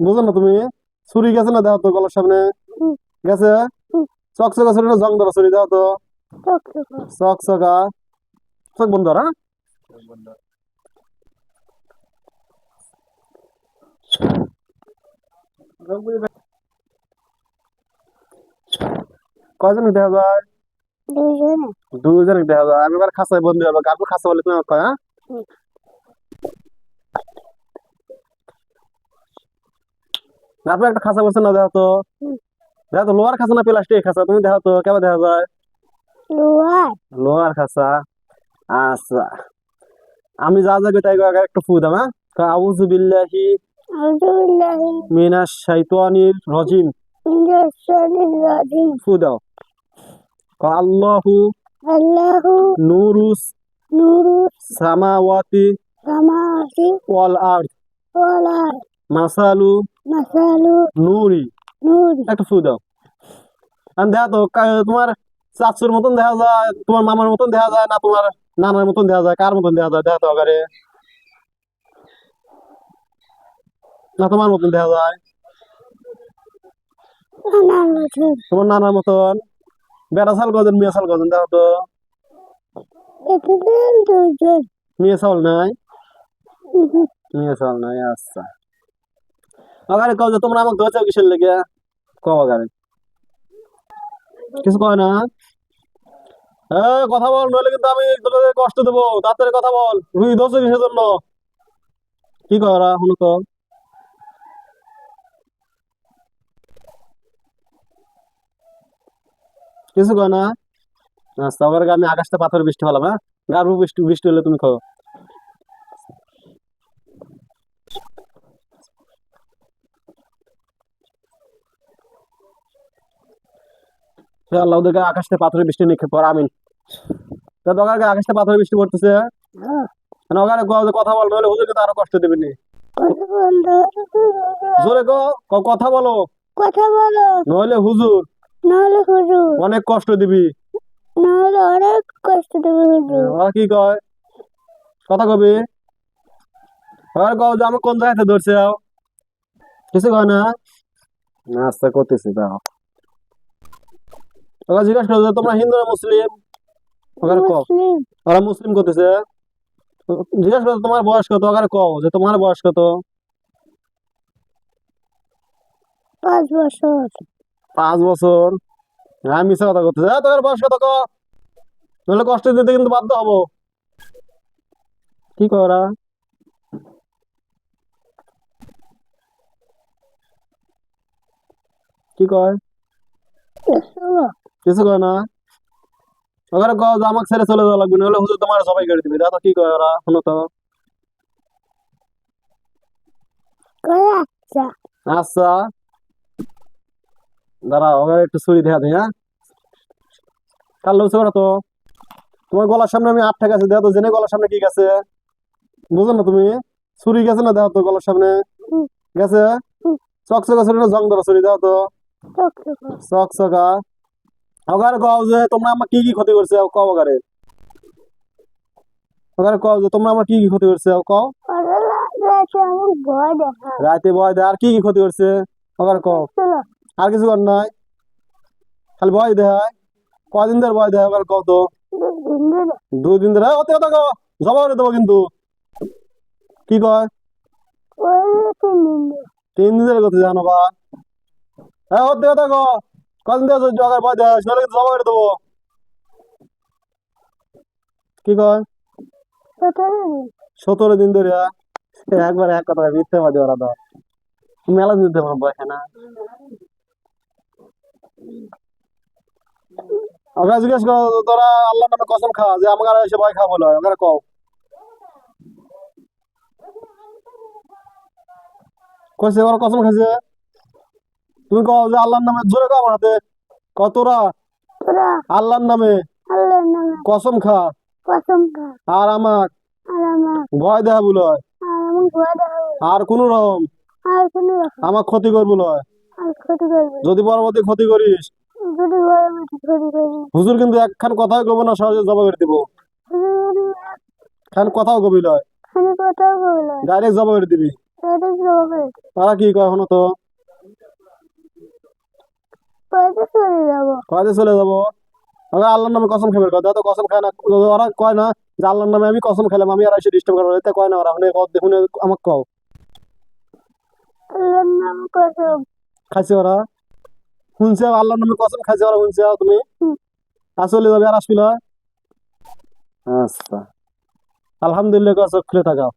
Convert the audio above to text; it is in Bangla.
বুঝো না তুমি? ছুরি গেছে না দেখো তো গলার সামনে? গেছে। চকচকা ছুরি না জং ধরা ছুরি দেখো তো? চকচকা। চোখ বন্ধ হ্যাঁ? কয়জন দেখা যায়? দুজনে দেখা যায়। আমি এবার খাসায় বন্দি হবে। গাড়ি খাসা বলে তুমি কয়, হ্যাঁ? তারপর একটা খাসা করছে না দেখো তো। দেখো তো লোহার খাসা না প্লাস্টিক খাসা তুমি দেখো তো কেমন দেখা যায়? লোহার? খাসা আচ্ছা। আমি যা যাবে তাই একটু ফু দাম হ্যাঁ? আউযু বিল্লাহি মিনাশ শাইতানির রাজিম। ফু দাও। কা আল্লাহু আল্লাহু নূরুস সামাওয়াতি সামাওয়াতি ওয়াল আরদ। ওয়াল আরদ। মাসালু মাসালু নূরি নূরি একটা ফু দাও। আর দেখা তো তোমার চাচুর মতন দেখা যায় তোমার মামার মতন দেখা যায় না তোমার নানার মতন দেখা যায়? কার মতন দেখা যায়? দেখা তো আগারে। না তোমার মতন দেখা যায়। তোমার নানার মতন। বেড়া সাল কজন মেয়ে সাল কজন? দেখো তো। মেয়ে চাল নাই? মেয়ে চাল নাই আচ্ছা। আগারে কও যে তোমরা আমাকে ধরেছো কিসের লেগে? কও আগারে। কিছু কয় না? এ, কথা বল, নইলে কিন্তু আমি কষ্ট দেবো। তাড়াতাড়ি কথা বল, রুই ধরছো কিসের জন্য? কি ওরা, শুনো তো। কিছু কয় না? আচ্ছা আমি আকাশটা পাথর বৃষ্টি পেলাম হ্যাঁ? গার্ভ বৃষ্টি বৃষ্টি হলে তুমি খাও আল্লাহ ওদেরকে আকাশটা পাথরের বৃষ্টি নিক্ষেপ কর আমিন। তা দোকার আকাশটা পাথরের বৃষ্টি পড়তেছে হ্যাঁ, ওখানে কথা বল নইলে হুজুর কিন্তু আরও কষ্ট দেবে নি? কথা বলো জোরে কথা বলো। কথা বলো। নইলে হুজুর নাহলে হুজুর। অনেক কষ্ট দিবি। নাহলে অনেক কষ্ট দেবে হুজুর। কি কয়? কথা কবি। ওরা কও যে আমি কোন জায়গাতে ধরছে? কিছু কয় না? আচ্ছা করতেছি দাও ওরা জিজ্ঞাসা করছে তোমরা হিন্দু না মুসলিম? ওখানে কও। ওরা মুসলিম করতেছে। জিজ্ঞাসা করছে তোমার বয়স কত? ওখানে কও যে তোমার বয়স কত? পাঁচ বছর। পাঁচ বছর। আমি মিশা কথা করতেছে হ্যাঁ তোর বয়স কত ক? নাহলে কষ্ট দিতে কিন্তু বাধ্য হব। কি করা কি কয়? কিছু কয় না? ওখানে কও যে আমাকে ছেড়ে চলে যাওয়া লাগবে হুজুর তোমার সবাই করে দিবে। দাদা কি কয় ওরা? শোনো তো। আচ্ছা। দাঁড়া ওখানে একটু ছুরি দেখা দিই হ্যাঁ? কাল তো। তোমার গলার সামনে আমি আট টাকা আছে দেখো তো জেনে গলার সামনে কি গেছে? বুঝো না তুমি? ছুরি গেছে না দেখো তো গলার সামনে। গেছে। চকচকা ছুরি না জং ধরা ছুরি দেখো তো? চকচকা। ওখানে কও যে, তোমরা আমার কি কি ক্ষতি করছে কও ওখানে ওখানে কও যে, তোমরা আমার কি কি ক্ষতি করছে কও। রাতে ভয় দেয় আর কি কি ক্ষতি করছে ওখানে কও। আর কিছু কর নাই। খালি ভয় দেয় কয়দিন ধরে ভয় দেয় ওখানে কও তো। দিন ধরে অত কথা কও। জমা করে দেবো কিন্তু। কি কয়? তিন দিন ধরে ধরে জানো বা হ্যাঁ অত কথা কও। কদিন জগার ভয় নাহলে জমা দেবো। কি কয়? সতেরো দিন দিন ধরে হ্যাঁ? একবার এক কথা মিথ্যে বাদে ওরা তো। মেলা দিতে আমার বয়সে না। ওরা জিজ্ঞেস করো, তোরা আল্লাহ নামে কসম খা, যে আমাকে আর এসে ভয় খা বলে ওখানে কও। কইছে, ওরা কসম খাইছে। তুমি কও যে আল্লাহর নামে জোরে কও আমার হাতে। কতরা আল্লাহর নামে। আল্লাহর নামে। কসম খা। কসম খা। আর আমার আর আমার ভয় দেখা বলে আর আমার ভয় দেখা আর কোন রকম। আর কোনো রকম। আমার ক্ষতি করব লয় আর ক্ষতি করবে যদি পরবর্তী ক্ষতি করিস। যদি ভয় ক্ষতি করি হুজুর কিন্তু একখান কথাও কব না সহজে জবাব করে দিব খান কথাও কবি লয় খালি কথাও বলে ডাইরেক্ট জবাব করে দিবি। এটা কি হবে তারা কি কয় এখনও তো? কয়তে চলে যাব? ওরা আল্লাহর নামে কসম খাবে কথা তো কসম খায় না ওরা কয় না যে আল্লাহর নামে আমি কসম খেলাম আমি আর এসে ডিস্টার্ব করব এতে কয় না ওরা। আমাকে কও। আল্লাহর নাম কসম। খাইছে ওরা? শুনছে আল্লাহর নামে কসম খাইছে ওরা শুনছে তুমি? চলে যাবে আর আসবি না? আচ্ছা। আলহামদুলিল্লাহ চোখ খুলে থাকাও